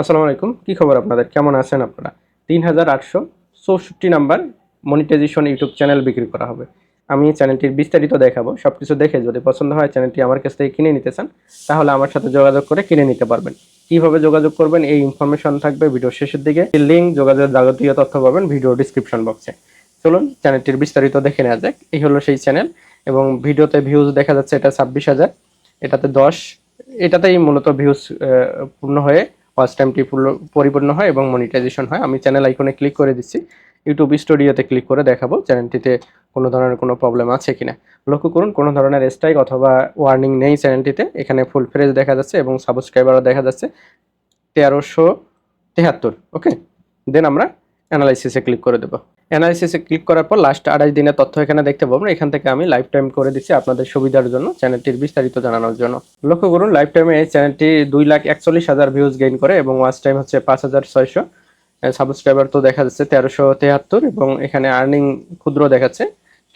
আসসালামু আলাইকুম। কি খবর আপনাদের? কেমন আছেন আপনারা? তিন হাজার আটশো চৌষট্টি নাম্বার মনিটাইজেশন ইউটিউব চ্যানেল বিক্রি করা হবে। আমি চ্যানেলটির বিস্তারিত দেখাবো। সব কিছু দেখে যদি পছন্দ হয় চ্যানেলটি আমার কাছ থেকে কিনে নিতে চান, তাহলে আমার সাথে যোগাযোগ করে কিনে নিতে পারবেন। কীভাবে যোগাযোগ করবেন? এই ইনফরমেশন থাকবে ভিডিও শেষের দিকে। লিঙ্ক যোগাযোগের যাবতীয় তথ্য পাবেন ভিডিও ডিসক্রিপশন বক্সে চলুন চ্যানেলটির বিস্তারিত দেখে নেওয়া যাক। এই হলো সেই চ্যানেল এবং ভিডিওতে ভিউজ দেখা যাচ্ছে এটা ছাব্বিশ হাজার। এটাতে দশ, এটাতেই মূলত ভিউজ পূর্ণ হয়ে ওয়াচ টাইমটি পূর্ণ- পরিপূর্ণ হয় এবং মনিটাইজেশন হয়। আমি চ্যানেল আইকনে ক্লিক করে দিচ্ছি। ইউটিউব স্টুডিওতে ক্লিক করে দেখাবো চ্যানেলটিতে কোনো ধরনের কোনো প্রবলেম আছে কি না লক্ষ্য করুন, কোনো ধরনের স্ট্রাইক অথবা ওয়ার্নিং নেই চ্যানেলটিতে এখানে ফুল ফ্রেজ দেখা যাচ্ছে এবং সাবস্ক্রাইবারও দেখা যাচ্ছে তেরোশো তেহাত্তর ওকে দেন আমরা অ্যানালাইসিসে ক্লিক করে দেবো। অ্যানালাইসিসে ক্লিক করার পর লাস্ট আড়াই দিনের তথ্য এখানে দেখতে পাবেন এখান থেকে আমি লাইফ টাইম করে দিচ্ছি আপনাদের সুবিধার জন্য চ্যানেলটির বিস্তারিত জানানোর জন্য। লক্ষ্য করুন লাইফ টাইমে এই চ্যানেলটি দুই লাখ একচল্লিশ হাজার ভিউজ গেইন করে এবং ওয়াচ টাইম হচ্ছে পাঁচ হাজার ছয়শো। সাবস্ক্রাইবার তো দেখা যাচ্ছে তেরোশো তেহাত্তর এবং এখানে আর্নিং ক্ষুদ্র দেখাচ্ছে।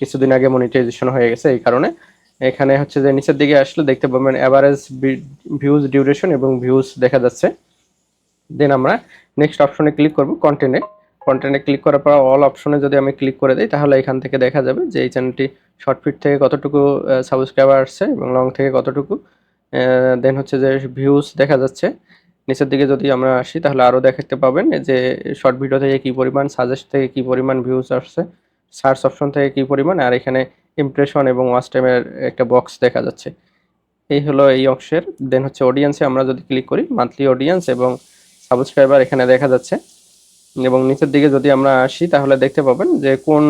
কিছুদিন আগে মনিটাইজেশন হয়ে গেছে এই কারণে। এখানে হচ্ছে যে নিচের দিকে আসলে দেখতে পাবেন অ্যাভারেজ ভিউজ ডিউরেশন এবং ভিউজ দেখা যাচ্ছে। দেন আমরা নেক্সট অপশনে ক্লিক করব কন্টেন্টে কন্টেন্টে ক্লিক করার পর অল অপশনে যদি আমি ক্লিক করে দিই, তাহলে এখান থেকে দেখা যাবে যে এই চ্যানেলটি শর্ট ফিট থেকে কতটুকু সাবস্ক্রাইবার আসছে এবং লং থেকে কতটুকু। দেন হচ্ছে যে ভিউজ দেখা যাচ্ছে। নিচের দিকে যদি আমরা আসি, তাহলে আরও দেখাতে পাবেন যে শর্ট ভিডিও থেকে কী পরিমাণ সাজেস্ট থেকে কী পরিমাণ ভিউজ আসছে সার্চ অপশন থেকে কী পরিমাণ, আর এখানে ইমপ্রেশন এবং ওয়াচ টাইমের একটা বক্স দেখা যাচ্ছে। এই হলো এই অংশের। দেন হচ্ছে অডিয়েন্সে আমরা যদি ক্লিক করি মান্থলি অডিয়েন্স এবং সাবস্ক্রাইবার এখানে দেখা যাচ্ছে। এবং নিচের দিকে যদি আমরা আসি, তাহলে দেখতে পাবেন যে কোন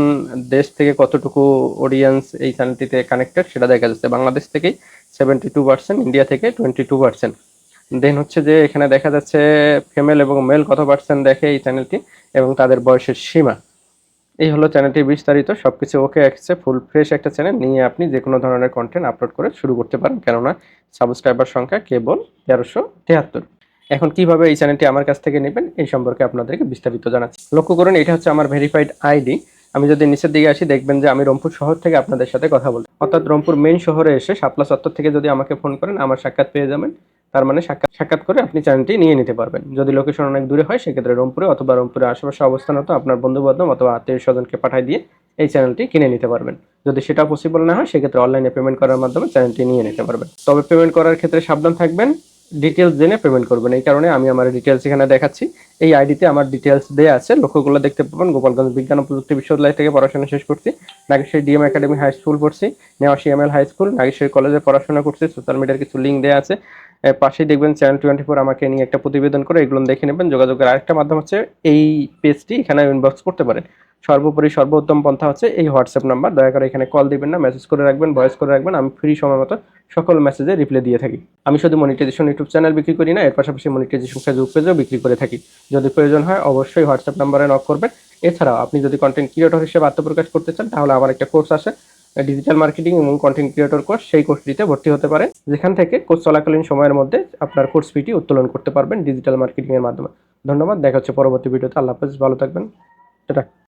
দেশ থেকে কতটুকু অডিয়েন্স এই চ্যানেলটিতে কানেক্টেড সেটা দেখা যাচ্ছে। বাংলাদেশ থেকেই সেভেন্টি টু পার্সেন্ট ইন্ডিয়া থেকে টোয়েন্টি টু পার্সেন্ট দেন হচ্ছে যে এখানে দেখা যাচ্ছে ফিমেল এবং মেল কত পার্সেন্ট দেখে এই চ্যানেলটি এবং তাদের বয়সের সীমা। এই হলো চ্যানেলটি বিস্তারিত, সবকিছু ওকে আছে ফুল ফ্রেশ একটা চ্যানেল নিয়ে আপনি যে কোনো ধরনের কন্টেন্ট আপলোড করে শুরু করতে পারেন। কেননা সাবস্ক্রাইবার সংখ্যা কেবল তেরোশো তিয়াত্তর এখন কীভাবে এই চ্যানেলটি আমার কাছ থেকে নেবেন, এই সম্পর্কে আপনাদেরকে বিস্তারিত জানাচ্ছি। লক্ষ্য করুন, এটা হচ্ছে আমার ভেরিফাইড আইডি আমি যদি নিচের দিকে আসি, দেখবেন যে আমি রংপুর শহর থেকে আপনাদের সাথে কথা বলি অর্থাৎ রংপুর মেন শহরে এসে শাপলা চত্বর থেকে যদি আমাকে ফোন করেন, আমার সাক্ষাৎ পেয়ে যাবেন। তার মানে সাক্ষাৎ সাক্ষাৎ করে আপনি চ্যানেলটি নিয়ে নিতে পারবেন। যদি লোকেশন অনেক দূরে হয়, সেক্ষেত্রে রংপুরে অথবা রংপুরের আশেপাশে অবস্থানত আপনার বন্ধু বান্ধব অথবা আত্মীয় স্বজনকে পাঠিয়ে দিয়ে এই চ্যানেলটি কিনে নিতে পারবেন। যদি সেটা পসিবল না হয়, সেক্ষেত্রে অনলাইনে পেমেন্ট করার মাধ্যমে চ্যানেলটি নিয়ে নিতে পারবেন। তবে পেমেন্ট করার ক্ষেত্রে সাবধান থাকবেন। ডিটেলস জেনে পেমেন্ট করবেন। এই কারণে আমি আমার ডিটেলস এখানে দেখাচ্ছি। এই আইডিতে আমার ডিটেলস দেওয়া আছে। লক্ষ্যগুলো দেখতে পাবেন। গোপালগঞ্জ বিজ্ঞান ও প্রযুক্তি বিশ্ববিদ্যালয় থেকে পড়াশোনা শেষ করছি। Nageshwari DM academy high school পড়ছি। Newashi M L high school Nageshwari কলেজে পড়াশোনা করছি। সোশ্যাল মিডিয়ার কিছু লিঙ্ক দেওয়া আছে। পাশেই দেখবেন চ্যানেল টোয়েন্টি ফোর আমাকে নিয়ে একটা প্রতিবেদন করে। এগুলো দেখে নেবেন। যোগাযোগের আরেকটা মাধ্যম হচ্ছে এই পেজটি এখানে ইনবক্স করতে পারেন। সর্বোপরি সর্বোত্তম পন্থা হচ্ছে এই হোয়াটসঅ্যাপ নাম্বার। দয়া করে এখানে কল দিবেন না মেসেজ করে রাখবেন ভয়েস করে রাখবেন। আমি ফ্রি সময় মতো সকল মেসেজে রিপ্লাই দিয়ে থাকি। আমি শুধু মনিটাইজেশন ইউটিউব চ্যানেল বিক্রি করি না, এর পাশাপাশি মনিটাইজেশন ফেসবুক পেজও বিক্রি করে থাকি। যদি প্রয়োজন হয় অবশ্যই হোয়াটসঅ্যাপ নাম্বারে নক করবেন। এছাড়াও আপনি যদি কন্টেন্ট ক্রিয়েটর হিসেবে আত্মপ্রকাশ করতে চান, তাহলে আমার একটা কোর্স আছে ডিজিটাল মার্কেটিং এবং কন্টেন্ট ক্রিয়েটর কোর্স সেই কোর্সটিতে ভর্তি হতে পারে যেখান থেকে কোর্স চলাকালীন সময়ের মধ্যে আপনার কোর্স ফিটি উত্তোলন করতে পারবেন ডিজিটাল মার্কেটিংয়ের মাধ্যমে। ধন্যবাদ, দেখা হচ্ছে পরবর্তী ভিডিওতে আল্লাহ হাফেজ, ভালো থাকবেন।